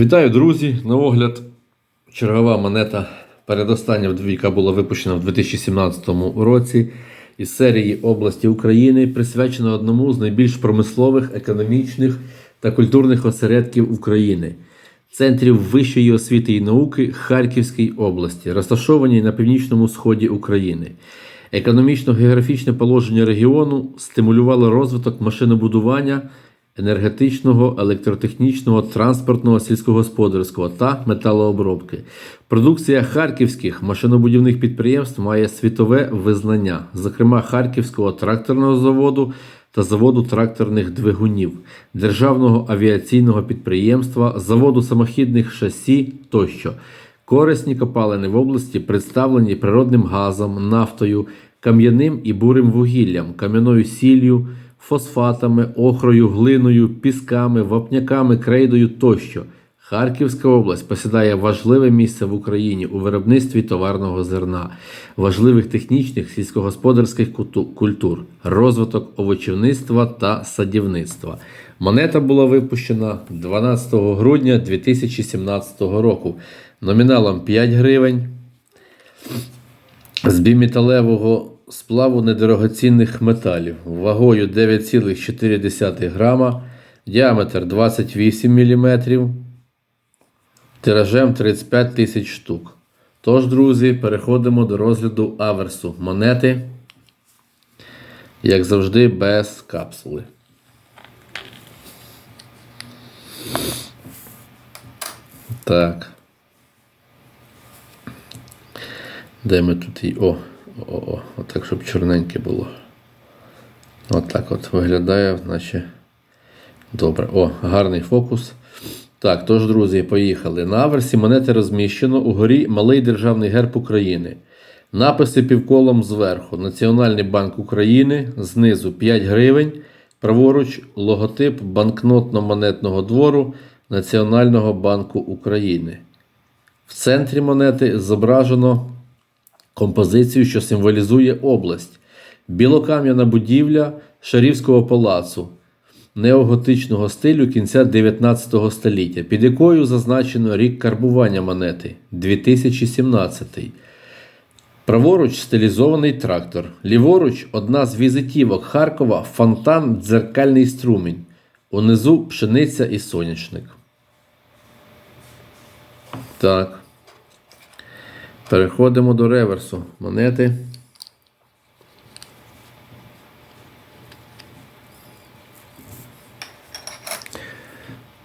Вітаю, друзі! На огляд чергова монета передостання, яка була випущена в 2017 році із серії області України, присвячена одному з найбільш промислових, економічних та культурних осередків України центрів вищої освіти і науки Харківській області, розташованій на північному сході України. Економічно-географічне положення регіону стимулювало розвиток машинобудування, енергетичного, електротехнічного, транспортного, сільськогосподарського та металообробки. Продукція харківських машинобудівних підприємств має світове визнання, зокрема Харківського тракторного заводу та заводу тракторних двигунів, державного авіаційного підприємства, заводу самохідних шасі тощо. Корисні копалини в області представлені природним газом, нафтою, кам'яним і бурим вугіллям, кам'яною сіллю, фосфатами, охрою, глиною, пісками, вапняками, крейдою тощо. Харківська область посідає важливе місце в Україні у виробництві товарного зерна, важливих технічних сільськогосподарських культур, розвиток овочівництва та садівництва. Монета була випущена 12 грудня 2017 року номіналом 5 гривень з біметалевого сплаву недорогоцінних металів вагою 9,4 грама, діаметр 28 мм, тиражем 35 тисяч штук. Тож, друзі, переходимо до розгляду аверсу монети, як завжди, без капсули. Так. Де ми тут її. О, о, о, отак, щоб чорненьке було. Отак от виглядає, наче. Добре. О, гарний фокус. Так, тож, друзі, поїхали. На аверсі монети розміщено угорі малий державний герб України. Написи півколом зверху. Національний банк України, знизу 5 гривень. Праворуч логотип банкнотно-монетного двору Національного банку України. В центрі монети зображено композицію, що символізує область. Білокам'яна будівля Шарівського палацу неоготичного стилю кінця 19 століття, під якою зазначено рік карбування монети 2017. Праворуч стилізований трактор. Ліворуч одна з візитівок Харкова фонтан дзеркальний струмінь. Унизу пшениця і сонячник. Так. Переходимо до реверсу монети.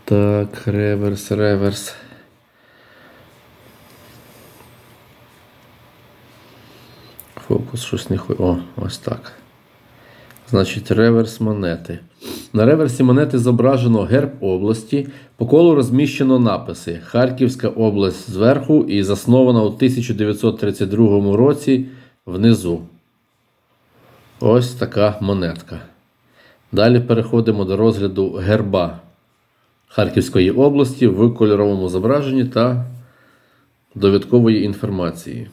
Так, реверс, реверс. Фокус щось не хо... О, ось так. Значить, реверс монети. На реверсі монети зображено герб області. По колу розміщено написи: Харківська область зверху і заснована у 1932 році внизу. Ось така монетка. Далі переходимо до розгляду герба Харківської області в кольоровому зображенні та довідкової інформації.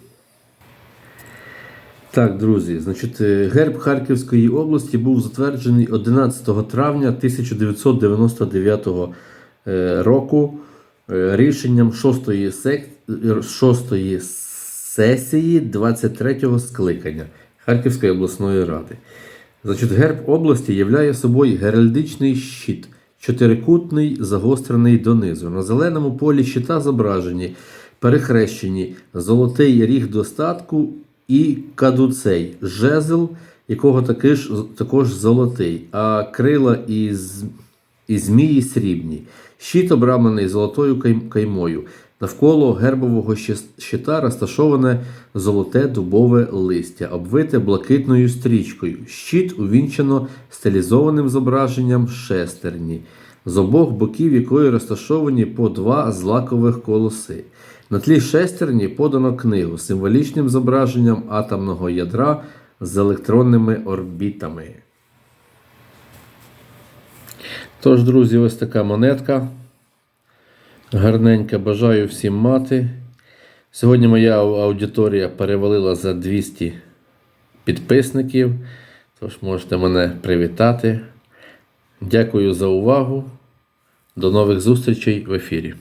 Так, друзі, значить, е, герб Харківської області був затверджений 11 травня 1999 е, року е, рішенням 6-ї сек... 6-ї сесії 23-го скликання Харківської обласної ради. Значить, герб області являє собою геральдичний щит, чотирикутний, загострений донизу. На зеленому полі щита зображені перехрещені золотий ріг достатку і кадуцей, жезл, якого таки ж, також золотий, а крила і, і змії срібні. Щит обрамлений золотою каймою. Навколо гербового щита розташоване золоте дубове листя, обвите блакитною стрічкою. Щит увінчено стилізованим зображенням шестерні, з обох боків якої розташовані по два злакових колоси. На тлі шестерні подано книгу з символічним зображенням атомного ядра з електронними орбітами. Тож, друзі, ось така монетка. Гарненька, бажаю всім мати. Сьогодні моя аудиторія перевалила за 200 підписників. Тож можете мене привітати. Дякую за увагу. До нових зустрічей в ефірі.